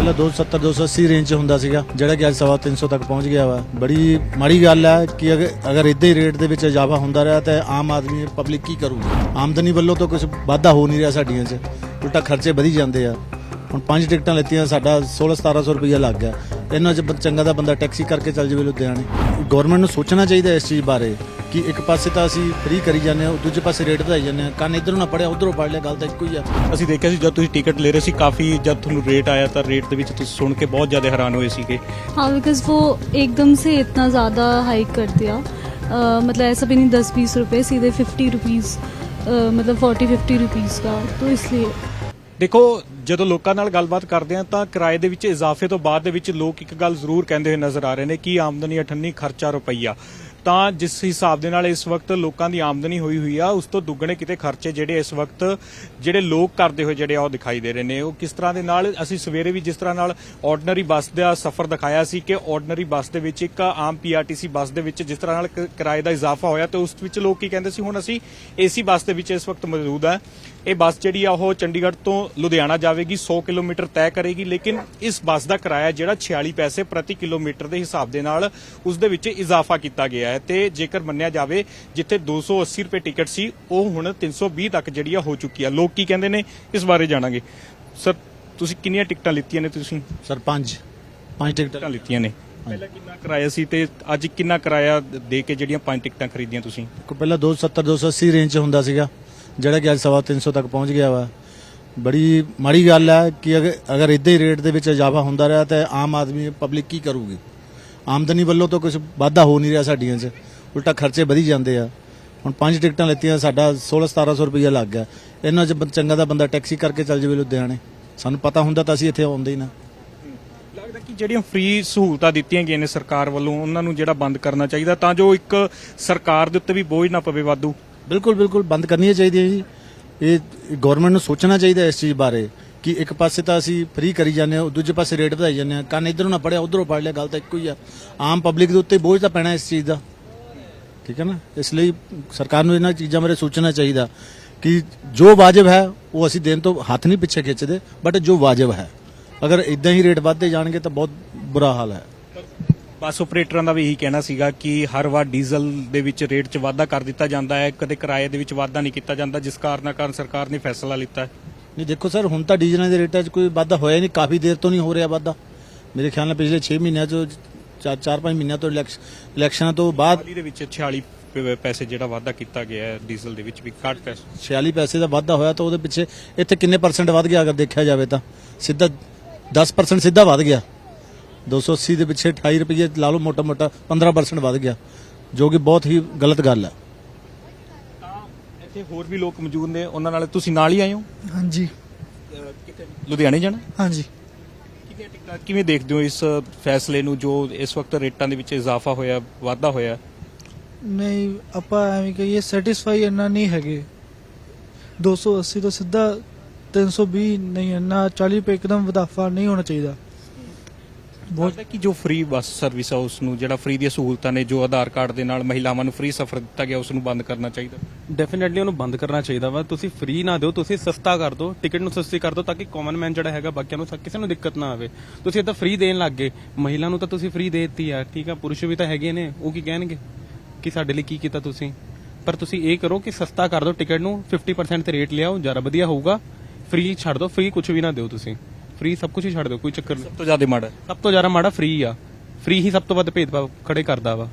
ਪਹਿਲਾਂ 270 280 ਰੇਂਜ 'ਚ ਹੁੰਦਾ ਸੀਗਾ, ਜਿਹੜਾ ਕਿ ਅੱਜ ਸਵਾ 300 ਤੱਕ ਪਹੁੰਚ ਗਿਆ ਵਾ। ਬੜੀ ਮਾੜੀ ਗੱਲ ਹੈ ਕਿ ਅਗਰ ਅਗਰ ਇਦਾਂ ਹੀ ਰੇਟ ਦੇ ਵਿੱਚ ਇਜ਼ਾਫਾ ਹੁੰਦਾ ਰਿਹਾ, ਤਾਂ ਆਮ ਆਦਮੀ ਪਬਲਿਕ ਕੀ ਕਰੂਗੀ? ਆਮਦਨੀ ਵੱਲੋਂ ਤਾਂ ਕੁਝ ਵਾਧਾ ਹੋ ਨਹੀਂ ਰਿਹਾ ਸਾਡੀਆਂ 'ਚ। ਉਲਟਾ ਖਰਚੇ ਵਧੀ ਜਾਂਦੇ ਆ। ਹੁਣ ਪੰਜ ਟਿਕਟਾਂ ਲੈਤੀਆਂ, ਸਾਡਾ 16 1700 ਰੁਪਈਆ ਲੱਗ ਗਿਆ। ਇਹਨਾਂ 'ਚ ਚੰਗਾ ਦਾ ਬੰਦਾ ਟੈਕਸੀ ਕਰਕੇ ਚੱਲ ਜਾਵੇ ਲੁਧਿਆਣੇ। ਗਵਰਨਮੈਂਟ ਨੂੰ ਸੋਚਣਾ ਚਾਹੀਦਾ ਇਸ ਚੀਜ਼ ਬਾਰੇ। ਕਿ ਇੱਕ ਪਾਸੇ ਤਾਂ ਅਸੀਂ ਫ੍ਰੀ ਕਰੀ ਜਾਂਦੇ ਹਾਂ ਦੂਜੇ ਪਾਸੇ ਰੇਟ ਵਧਾਈ ਜਾਂਦੇ ਹਾਂ ਕੰਨ ਇਧਰੋਂ ਨਾ ਪੜਿਆ ਉਧਰੋਂ ਪੜ ਲਿਆ ਗੱਲ ਤਾਂ ਇੱਕੋ ਹੀ ਆ ਅਸੀਂ ਦੇਖਿਆ ਸੀ ਜਦ ਤੁਸੀਂ ਟਿਕਟ ਲੈ ਰਹੇ ਸੀ ਕਾਫੀ ਜਦ ਤੁਹਾਨੂੰ ਰੇਟ ਆਇਆ ਤਾਂ ਰੇਟ ਦੇ ਵਿੱਚ ਤੁਸੀਂ ਸੁਣ ਕੇ ਬਹੁਤ ਜ਼ਿਆਦਾ ਹੈਰਾਨ ਹੋਏ ਸੀਗੇ हाँ बिकॉज वो एकदम से इतना ज़्यादा हाइक कर दिया अ, मतलब ऐसा भी नहीं दस बीस रुपए सीधे फिफ्टी रुपीज़ मतलब फोर्टी फिफ्टी रुपीज़ का तो इसलिए ਦੇਖੋ ਜਦੋਂ ਲੋਕਾਂ ਨਾਲ ਗੱਲਬਾਤ ਕਰਦੇ ਆ ਤਾਂ ਕਿਰਾਏ ਦੇ ਵਿੱਚ ਇਜ਼ਾਫੇ ਤੋਂ ਬਾਅਦ ਦੇ ਵਿੱਚ ਲੋਕ ਇੱਕ ਗੱਲ ਜ਼ਰੂਰ ਕਹਿੰਦੇ ਹੋਏ ਨਜ਼ਰ ਆ ਰਹੇ ਨੇ ਕਿ ਆਮਦਨੀ ਅਠੰਨੀ ਖਰਚਾ ਰੁਪਈਆ ਤਾਂ ਜਿਸ ਹਿਸਾਬ ਦੇ ਨਾਲ ਇਸ ਵਕਤ ਲੋਕਾਂ ਦੀ ਆਮਦਨੀ ਹੋਈ ਹੋਈ ਆ, ਉਸ ਤੋਂ ਦੁੱਗਣੇ ਕਿਤੇ ਖਰਚੇ ਜਿਹੜੇ ਇਸ ਵਕਤ ਜਿਹੜੇ ਲੋਕ ਕਰਦੇ ਹੋਏ ਜਿਹੜੇ ਆ ਉਹ ਦਿਖਾਈ ਦੇ ਰਹੇ ਨੇ। ਉਹ ਕਿਸ ਤਰ੍ਹਾਂ ਦੇ ਨਾਲ ਅਸੀਂ ਸਵੇਰੇ ਵੀ ਜਿਸ ਤਰ੍ਹਾਂ ਨਾਲ ਆਰਡੀਨਰੀ ਬੱਸ ਦਾ ਸਫ਼ਰ ਦਿਖਾਇਆ ਸੀ ਕਿ ਆਰਡੀਨਰੀ ਬੱਸ ਦੇ ਵਿੱਚ ਇੱਕ ਆਮ ਪੀਆਰਟੀਸੀ ਬੱਸ ਦੇ ਵਿੱਚ ਜਿਸ ਤਰ੍ਹਾਂ ਨਾਲ ਕਿਰਾਏ ਦਾ ਇਜ਼ਾਫਾ ਹੋਇਆ ਤੇ ਉਸ ਵਿੱਚ ਲੋਕ ਕੀ ਕਹਿੰਦੇ ਸੀ, ਹੁਣ ਅਸੀਂ ਏਸੀ ਬੱਸ ਦੇ ਵਿੱਚ ਇਸ ਵਕਤ ਮੌਜੂਦ ਆ। ਇਹ ਬੱਸ ਜਿਹੜੀ ਆ, ਉਹ ਚੰਡੀਗੜ੍ਹ ਤੋਂ ਲੁਧਿਆਣਾ ਜਾਵੇਗੀ 100 ਕਿਲੋਮੀਟਰ ਤੈਅ ਕਰੇਗੀ, ਲੇਕਿਨ ਇਸ ਬੱਸ ਦਾ ਕਿਰਾਇਆ ਜਿਹੜਾ 46 ਪੈਸੇ ਪ੍ਰਤੀ ਕਿਲੋਮੀਟਰ ਦੇ ਹਿਸਾਬ ਦੇ ਨਾਲ ਉਸ ਦੇ ਵਿੱਚ ਇਜ਼ਾਫਾ ਕੀਤਾ ਗਿਆ ਹੈ ਤੇ ਜੇਕਰ ਮੰਨਿਆ ਜਾਵੇ ਜਿੱਥੇ 280 ਰੁਪਏ ਟਿਕਟ ਸੀ ਉਹ ਹੁਣ 320 ਤੱਕ ਜਿਹੜੀ ਆ ਹੋ ਚੁੱਕੀ ਆ। ਲੋਕ ਕੀ ਕਹਿੰਦੇ ਨੇ? ਇਸ ਬਾਰੇ ਜਾਣਾਂਗੇ। ਸਰ ਤੁਸੀਂ ਕਿੰਨੀਆਂ ਟਿਕਟਾਂ ਲਿੱਤੀਆਂ ਨੇ ਤੁਸੀਂ? ਸਰ ਪੰਜ। ਪੰਜ ਟਿਕਟਾਂ ਲਿੱਤੀਆਂ ਨੇ। ਪਹਿਲਾਂ ਕਿੰਨਾ ਕਿਰਾਇਆ ਸੀ ਤੇ ਅੱਜ ਕਿੰਨਾ ਕਿਰਾਇਆ ਦੇ ਕੇ ਜਿਹੜੀਆਂ ਪੰਜ ਟਿਕਟਾਂ ਖਰੀਦੀਆਂ ਤੁਸੀਂ? ਪਹਿਲਾਂ 270 280 ਰੇਂਜ 'ਚ ਹੁੰਦਾ ਸੀਗਾ ਜਿਹੜਾ ਕਿ ਅੱਜ ਸਵਾ 300 ਤੱਕ ਪਹੁੰਚ ਗਿਆ ਵਾ। ਬੜੀ ਮਾੜੀ ਗੱਲ ਹੈ ਕਿ ਅਗਰ ਅਗਰ ਇਦਾਂ ਹੀ ਰੇਟ ਦੇ ਵਿੱਚ ਇਜ਼ਾਫਾ ਹੁੰਦਾ ਰਿਹਾ ਤਾਂ ਆਮ ਆਦਮੀ ਪਬਲਿਕ ਕੀ ਕਰੂਗੀ? ਆਮਦਨੀ ਵੱਲੋਂ ਤਾਂ ਕੁਝ ਵਾਧਾ ਹੋ ਨਹੀਂ ਰਿਹਾ ਸਾਡੀਆਂ 'ਚ। ਉਲਟਾ ਖਰਚੇ ਵਧੀ ਜਾਂਦੇ ਆ। ਹੁਣ ਪੰਜ ਟਿਕਟਾਂ ਲੈਤੀਆਂ ਸਾਡਾ 16 1700 ਰੁਪਈਆ ਲੱਗ ਗਿਆ। ਇਹਨਾਂ 'ਚ ਬ- ਚੰਗਾ ਦਾ ਬੰਦਾ ਟੈਕਸੀ ਕਰਕੇ ਚੱਲ ਜਾਵੇ ਲੁਧਿਆਣੇ। ਸਾਨੂੰ ਪਤਾ ਹੁੰਦਾ ਤਾਂ ਅਸੀਂ ਇੱਥੇ ਆਉਂਦੇ ਹੀ ਨਾ। ਲੱਗਦਾ ਕਿ ਜਿਹੜੀਆਂ ਫ੍ਰੀ ਸਹੂਲਤਾਂ ਦਿੱਤੀਆਂ ਗਈਆਂ ਨੇ ਸਰਕਾਰ ਵੱਲੋਂ ਉਹਨਾਂ ਨੂੰ ਜਿਹੜਾ ਬੰਦ ਕਰਨਾ ਚਾਹੀਦਾ ਤਾਂ ਜੋ ਇੱਕ ਸਰਕਾਰ ਦੇ ਉੱਤੇ ਵੀ ਬੋਝ ਨਾ ਪਵੇ ਵਾਧੂ। ਬਿਲਕੁਲ ਬਿਲਕੁਲ ਬੰਦ ਕਰਨੀਆਂ ਚਾਹੀਦੀਆਂ ਜੀ। ਇਹ ਗਵਰਨਮੈਂਟ ਨੂੰ ਸੋਚਣਾ ਚਾਹੀਦਾ ਇਸ ਚੀਜ਼ ਬਾਰੇ। ਕਿ ਇੱਕ ਪਾਸੇ ਤਾਂ ਅਸੀਂ ਫ੍ਰੀ ਕਰੀ ਜਾਂਦੇ ਹਾਂ, ਦੂਜੇ ਪਾਸੇ ਰੇਟ ਵਧਾਈ ਜਾਂਦੇ ਹਾਂ। ਕੰਨ ਇਧਰੋਂ ਨਾ ਪੜਿਆ, ਉਧਰੋਂ ਪੜ ਲਿਆ, ਗੱਲ ਤਾਂ ਇੱਕੋ ਹੀ ਆ। ਆਮ ਪਬਲਿਕ ਦੇ ਉੱਤੇ ਬੋਝ ਤਾਂ ਪੈਣਾ ਇਸ ਚੀਜ਼ ਦਾ। ਠੀਕ ਹੈ ਨਾ? ਇਸ ਲਈ ਸਰਕਾਰ ਨੂੰ ਇਹਨਾਂ ਚੀਜ਼ਾਂ ਬਾਰੇ ਸੋਚਣਾ ਚਾਹੀਦਾ ਕਿ ਜੋ ਵਾਜਬ ਹੈ, ਉਹ ਅਸੀਂ ਦੇਣ ਤੋਂ ਹੱਥ ਨਹੀਂ ਪਿੱਛੇ ਖਿੱਚਦੇ ਬਟ ਜੋ ਵਾਜਬ ਹੈ। ਅਗਰ ਇਦਾਂ ਹੀ ਰੇਟ ਵੱਧਦੇ ਜਾਣਗੇ ਤਾਂ ਬਹੁਤ ਬੁਰਾ ਹਾਲ ਹੈ। ਬੱਸ ਆਪਰੇਟਰਾਂ ਦਾ ਵੀ ਇਹੀ ਕਹਿਣਾ ਸੀਗਾ ਕਿ ਹਰ ਵਾਰ ਡੀਜ਼ਲ ਦੇ ਵਿੱਚ ਰੇਟ 'ਚ ਵਾਧਾ ਕਰ ਦਿੱਤਾ ਜਾਂਦਾ ਹੈ, ਕਦੇ ਕਿਰਾਏ ਦੇ ਵਿੱਚ ਵਾਧਾ ਨਹੀਂ ਕੀਤਾ ਜਾਂਦਾ, ਜਿਸ ਕਾਰਨ ਕਾਰਨ ਸਰਕਾਰ ਨੇ ਫੈਸਲਾ ਲਿੱਤਾ ਹੈ। ਨਹੀਂ ਦੇਖੋ ਸਰ ਹੁਣ ਤਾਂ ਡੀਜ਼ਲਾਂ ਦੇ ਰੇਟਾਂ 'ਚ ਕੋਈ ਵਾਧਾ ਹੋਇਆ ਨਹੀਂ ਕਾਫੀ ਦੇਰ ਤੋਂ ਨਹੀਂ ਹੋ ਰਿਹਾ ਵਾਧਾ। ਮੇਰੇ ਖਿਆਲ ਨਾਲ ਪਿਛਲੇ 6 ਮਹੀਨਿਆਂ 'ਚ 4-5 ਮਹੀਨਿਆਂ ਤੋਂ ਇਲੈਕਸ਼- ਇਲੈਕਸ਼ਨਾਂ ਤੋਂ ਬਾਅਦ ਹਾਲੀ ਦੇ ਵਿੱਚ 46 ਪ- ਪੈਸੇ ਜਿਹੜਾ ਵਾਧਾ ਕੀਤਾ ਗਿਆ ਹੈ ਡੀਜ਼ਲ ਦੇ ਵਿੱਚ ਵੀ ਘੱਟ ਪੈਸੇ 46 ਪੈਸੇ ਦਾ ਵਾਧਾ ਹੋਇਆ ਤਾਂ ਉਹਦੇ ਪਿੱਛੇ ਇੱਥੇ ਕਿੰਨੇ ਪਰਸੈਂਟ ਵੱਧ ਗਿਆ ਅਗਰ ਦੇਖਿਆ ਜਾਵੇ ਤਾਂ? ਸਿੱਧਾ 10% ਸਿੱਧਾ ਵੱਧ ਗਿਆ। 280 ਦੇ ਪਿੱਛੇ 28 ਰੁਪਏ ਲਾ ਲਓ ਮੋਟਾ ਮੋਟਾ 15% ਵੱਧ ਗਿਆ ਜੋ ਕਿ ਬਹੁਤ ਹੀ ਗਲਤ ਗੱਲ ਹੈ। ਇੱਥੇ ਹੋਰ ਵੀ ਲੋਕ ਮੌਜੂਦ ਨੇ ਉਹਨਾਂ ਨਾਲ ਤੁਸੀਂ ਨਾਲ ਹੀ ਆਏ ਹੋ? ਹਾਂਜੀ। ਲੁਧਿਆਣੇ ਜਾਣਾ? ਹਾਂਜੀ। ਟਿਕਟਾਂ ਕਿਵੇਂ ਦੇਖਦੇ ਹੋ ਇਸ ਫੈਸਲੇ ਨੂੰ ਜੋ ਇਸ ਵਕਤ ਰੇਟਾਂ ਦੇ ਵਿੱਚ ਇਜ਼ਾਫਾ ਹੋਇਆ ਵਾਧਾ ਹੋਇਆ? ਨਹੀਂ ਆਪਾਂ ਐਵੇਂ ਕਹੀਏ ਸੈਟੀਸਫਾਈ ਇੰਨਾ ਨਹੀਂ ਹੈਗੇ। 280 ਤੋਂ ਸਿੱਧਾ 320 ਨਹੀਂ ਇੰਨਾ 40 ਰੁਪਏ ਇੱਕਦਮ ਵਧਾਫਾ ਨਹੀਂ ਹੋਣਾ ਚਾਹੀਦਾ। ਬਹੁਤ ਕਿ ਜੋ ਫ੍ਰੀ ਬੱਸ ਸਰਵਿਸ ਆ ਉਸ ਨੂੰ ਜਿਹੜਾ ਫ੍ਰੀ ਦੀਆਂ ਸਹੂਲਤਾਂ ਨੇ, ਜੋ ਆਧਾਰ ਕਾਰਡ ਦੇ ਨਾਲ ਮਹਿਲਾਵਾਂ ਨੂੰ ਫ੍ਰੀ ਸਫ਼ਰ ਦਿੱਤਾ ਗਿਆ ਉਸ ਨੂੰ ਬੰਦ ਕਰਨਾ ਚਾਹੀਦਾ। ਡੈਫੀਨਿਟਲੀ ਉਹਨੂੰ ਬੰਦ ਕਰਨਾ ਚਾਹੀਦਾ ਵਾ। ਤੁਸੀਂ ਫ੍ਰੀ ਨਾ ਦਿਓ, ਤੁਸੀਂ ਸਸਤਾ ਕਰ ਦਿਓ, ਟਿਕਟ ਨੂੰ ਸਸਤੀ ਕਰ ਦਿਓ ਤਾਂ ਕਿ ਕਾਮਨ ਮੈਨ ਜਿਹੜਾ ਹੈਗਾ ਬਾਕੀਆਂ ਨੂੰ ਕਿਸੇ ਨੂੰ ਦਿੱਕਤ ਨਾ ਆਵੇ। ਤੁਸੀਂ ਤਾਂ ਫ੍ਰੀ ਦੇਣ ਲੱਗ ਗਏ। ਮਹਿਲਾ ਨੂੰ ਤਾਂ ਤੁਸੀਂ ਫ੍ਰੀ ਦੇ ਦਿੱਤੀ ਆ, ਠੀਕ ਆ? ਪੁਰਸ਼ ਵੀ ਤਾਂ ਹੈਗੇ ਨੇ, ਉਹ ਕੀ ਕਹਿਣਗੇ? ਕਿ ਸਾਡੇ ਲਈ ਕੀ ਕੀਤਾ ਤੁਸੀਂ? ਪਰ ਤੁਸੀਂ ਇਹ ਕਰੋ ਕਿ ਸਸਤਾ ਕਰ ਦਿਓ ਟਿਕਟ ਨੂੰ 50% ਤੇ ਰੇਟ ਲਿਆਓ, ਜ਼ਿਆਦਾ ਵਧੀਆ ਹੋਊਗਾ। ਫ੍ਰੀ ਛੱਡ ਦਿਓ ਫ੍ਰੀ ਕੁਝ ਵੀ ਨਾ ਦਿਓ ਤੁਸੀਂ। ਫ੍ਰੀ ਸਭ ਕੁਝ ਹੀ ਛੱਡ ਦਿਓ ਕੋਈ ਚੱਕਰ ਨਹੀਂ। ਸਭ ਤੋਂ ਜ਼ਿਆਦਾ ਮਾੜਾ। ਸਭ ਤੋਂ ਜ਼ਿਆਦਾ ਮਾੜਾ ਫ੍ਰੀ ਆ। ਫ੍ਰੀ ਹੀ ਸਭ ਤੋਂ ਵੱਧ ਭੇਦਭਾਵ ਖੜੇ ਕਰਦਾ ਵਾ।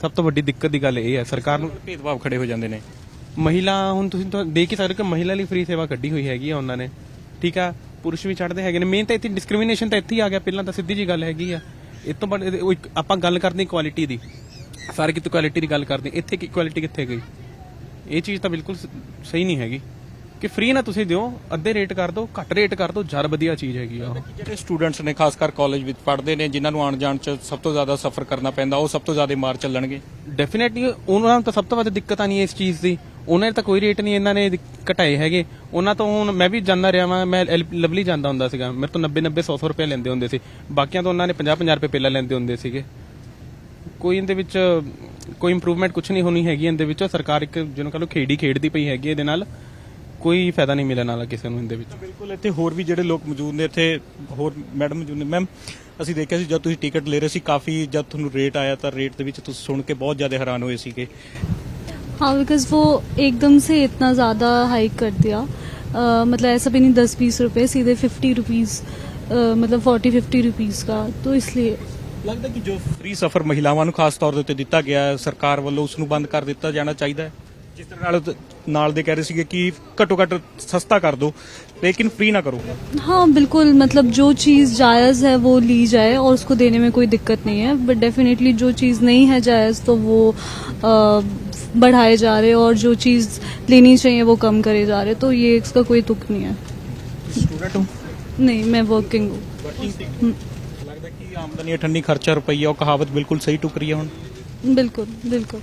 ਸਭ ਤੋਂ ਵੱਡੀ ਦਿੱਕਤ ਦੀ ਗੱਲ ਇਹ ਹੈ ਸਰਕਾਰ ਨੂੰ ਭੇਦਭਾਵ ਖੜੇ ਹੋ ਜਾਂਦੇ ਨੇ। ਮਹਿਲਾ ਹੁਣ ਤੁਸੀਂ ਤਾਂ ਦੇਖ ਹੀ ਸਕਦੇ ਹੋ ਕਿ ਮਹਿਲਾ ਲਈ ਫ੍ਰੀ ਸੇਵਾ ਕੱਢੀ ਹੋਈ ਹੈਗੀ ਆ ਉਹਨਾਂ ਨੇ। ਠੀਕ ਆ? ਪੁਰਸ਼ ਵੀ ਚੜਦੇ ਹੈਗੇ ਨੇ। ਮੇਨ ਤਾਂ ਇੱਥੇ ਡਿਸਕ੍ਰਿਮੀਨੇਸ਼ਨ ਤਾਂ ਇੱਥੇ ਹੀ ਆ ਗਿਆ। ਪਹਿਲਾਂ ਤਾਂ ਸਿੱਧੀ ਜੀ ਗੱਲ ਹੈਗੀ ਆ। ਇਹ ਤੋਂ ਬਾਅਦ ਉਹ ਇੱਕ- ਆਪਾਂ ਗੱਲ ਕਰਦੇ ਕੁਆਲਿਟੀ ਦੀ। ਸਾਰੇ ਕਿਤੇ ਕੁਆਲਿਟੀ ਦੀ ਗੱਲ ਕਰਦੇ ਇੱਥੇ ਕੀ ਕੁਆਲਿਟੀ ਕਿੱਥੇ ਗਈ? ਇਹ ਚੀਜ਼ ਤਾਂ ਬਿਲਕੁਲ ਸ- ਸਹੀ ਨਹੀਂ ਹੈਗੀ। ਕਿ ਫ੍ਰੀ ਨਾ ਤੁਸੀਂ ਦਿਓ ਅੱਧੇ ਰੇਟ ਕਰ ਦਿਓ ਘੱਟ ਰੇਟ ਕਰ ਦਿਓ ਜ਼ਿਆਦਾ ਵਧੀਆ ਚੀਜ਼ ਹੈਗੀ ਆ ਉਹ। ਜਿਹੜੇ ਸਟੂਡੈਂਟਸ ਨੇ ਖਾਸ ਕਰ ਕਾਲਜ ਵਿੱਚ ਪੜ੍ਹਦੇ ਨੇ ਜਿਨ੍ਹਾਂ ਨੂੰ ਆਉਣ ਜਾਣ 'ਚ ਸਭ ਤੋਂ ਜ਼ਿਆਦਾ ਸਫ਼ਰ ਕਰਨਾ ਪੈਂਦਾ ਉਹ ਸਭ ਤੋਂ ਜ਼ਿਆਦਾ ਮਾਰ ਚੱਲਣਗੇ। ਡੈਫੀਨਿਟਲੀ ਉਹਨਾਂ ਨੂੰ ਤਾਂ ਸਭ ਤੋਂ ਵੱਧ ਦਿੱਕਤ ਆਣੀ ਹੈ ਇਸ ਚੀਜ਼ ਦੀ। ਉਹਨਾਂ ਨੇ ਤਾਂ ਕੋਈ ਰੇਟ ਨਹੀਂ ਇਹਨਾਂ ਨੇ ਘਟਾਏ ਹੈਗੇ। ਉਹਨਾਂ ਤੋਂ ਹੁਣ ਮੈਂ ਵੀ ਜਾਂਦਾ ਰਿਹਾ ਵਾਂ ਮੈਂ ਐਲ- ਲਵਲੀ ਜਾਂਦਾ ਹੁੰਦਾ ਸੀਗਾ। ਮੇਰੇ ਤੋਂ 90 90 100 ਰੁਪਏ ਲੈਂਦੇ ਹੁੰਦੇ ਸੀ। ਬਾਕੀਆਂ ਤੋਂ ਉਹਨਾਂ ਨੇ 50 50 ਰੁਪਏ ਪਹਿਲਾਂ ਲੈਂਦੇ ਹੁੰਦੇ ਸੀਗੇ। ਕੋਈ ਇਹਦੇ ਵਿੱਚ ਕੋਈ ਇੰਪਰੂਵਮੈਂਟ ਕੁਝ ਨਹੀਂ ਹੋਣੀ ਹੈਗੀ ਇਹਦੇ ਵਿੱਚ। ਸਰਕਾਰ ਇੱਕ ਜਿਹਨੂੰ ਕਹ ਲਓ ਖੇਡੀ ਖੇਡਦੀ ਪਈ ਹੈਗੀ ਇਹਦੇ ਨਾਲ। ਕੋਈ ਫਾਇਦਾ ਨਹੀਂ ਮਿਲਣ ਵਾਲਾ ਕਿਸੇ ਨੂੰ ਇਹਦੇ ਵਿੱਚ ਬਿਲਕੁਲ ਇੱਥੇ ਹੋਰ ਵੀ ਜਿਹੜੇ ਲੋਕ ਮੌਜੂਦ ਨੇ ਇੱਥੇ ਹੋਰ ਮੈਡਮ ਮੌਜੂਦ ਨੇ ਮੈਮ ਅਸੀਂ ਦੇਖਿਆ ਸੀ ਜਦ ਤੁਸੀਂ ਟਿਕਟ ਲੈ ਰਹੇ ਸੀ ਕਾਫੀ ਜਦ ਤੁਹਾਨੂੰ ਰੇਟ ਆਇਆ ਤਾਂ ਰੇਟ ਦੇ ਵਿੱਚ ਤੁਸੀਂ ਸੁਣ ਕੇ ਬਹੁਤ ਜ਼ਿਆਦਾ ਹੈਰਾਨ ਹੋਏ ਸੀਗੇ हाँ बिकॉज वो एकदम से इतना ज़्यादा हाइक कर दिया अ, मतलब ऐसा भी नहीं दस बीस रुपए सीधे फिफ्टी रुपीज़ मतलब फोर्टी फिफ्टी रुपीज़ का तो इसलिए ਲੱਗਦਾ ਕਿ ਜੋ ਫ੍ਰੀ ਸਫਰ ਮਹਿਲਾਵਾਂ ਨੂੰ ਖਾਸ ਤੌਰ ਦੇ ਉੱਤੇ ਦਿੱਤਾ ਗਿਆ ਹੈ ਸਰਕਾਰ ਵੱਲੋਂ ਉਸ ਨੂੰ ਬੰਦ ਕਰ ਦਿੱਤਾ ਜਾਣਾ ਚਾਹੀਦਾ ਹੈ ਜਿਸ ਤਰ੍ਹਾਂ ਨਾਲ ਨਾਲ ਦੇ ਕਹਿ ਰਹੇ ਸੀਗੇ ਕਿ ਘੱਟੋ ਘੱਟ ਸਸਤਾ ਕਰ ਦਿਓ ਲੇਕਿਨ ਫ੍ਰੀ ਨਾ ਕਰੋ हाँ बिल्कुल मतलब जो चीज़ जायज़ है वो ली जाए और उसको देने में कोई दिक्कत नहीं है बट डेफिनेटली जो चीज़ नहीं है जायज़ तो वो अ, बढ़ाए जा रहे और जो चीज़ लेनी चाहिए वो कम करे जा रहे तो ये इसका कोई तुक नहीं है ਸਟੂਡੈਂਟ ਹੋ नहीं मैं वर्किंग हूँ हम्म, ਲੱਗਦਾ ਕਿ ਆਮਦਨੀ ਅਠੰਨੀ ਖਰਚਾ ਰੁਪਈਆ ਉਹ ਕਹਾਵਤ ਬਿਲਕੁਲ ਸਹੀ ਟੁਕ ਰਹੀ ਹੈ ਹੁਣ बिल्कुल बिल्कुल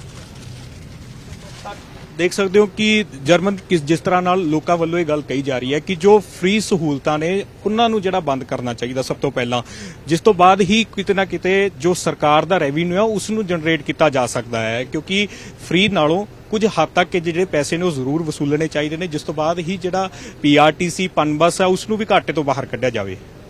ਦੇਖ ਸਕਦੇ ਹੋ ਕਿ ਜਰਮਨ ਕਿਸ ਜਿਸ ਤਰ੍ਹਾਂ ਨਾਲ ਲੋਕਾਂ ਵੱਲੋਂ ਇਹ ਗੱਲ ਕਹੀ ਜਾ ਰਹੀ ਹੈ ਕਿ ਜੋ ਫ੍ਰੀ ਸਹੂਲਤਾਂ ਨੇ, ਉਹਨਾਂ ਨੂੰ ਜਿਹੜਾ ਬੰਦ ਕਰਨਾ ਚਾਹੀਦਾ ਸਭ ਤੋਂ ਪਹਿਲਾਂ। ਜਿਸ ਤੋਂ ਬਾਅਦ ਹੀ ਕਿਤੇ ਨਾ ਕਿਤੇ ਜੋ ਸਰਕਾਰ ਦਾ ਰੈਵਨਿਊ ਹੈ ਉਸ ਨੂੰ ਜਨਰੇਟ ਕੀਤਾ ਜਾ ਸਕਦਾ ਹੈ, ਕਿਉਂਕਿ ਫ੍ਰੀ ਨਾਲੋਂ ਕੁਝ ਹੱਦ ਤੱਕ ਜਿਹੜੇ ਪੈਸੇ ਨੇ, ਉਹ ਜ਼ਰੂਰ ਵਸੂਲਣੇ ਚਾਹੀਦੇ ਨੇ, ਜਿਸ ਤੋਂ ਬਾਅਦ ਹੀ ਜਿਹੜਾ ਪੀਆਰਟੀਸੀ ਪਨਬਸ ਹੈ ਉਸ ਨੂੰ ਵੀ ਘਾਟੇ ਤੋਂ ਬਾਹਰ ਕੱਢਿਆ ਜਾਵੇ।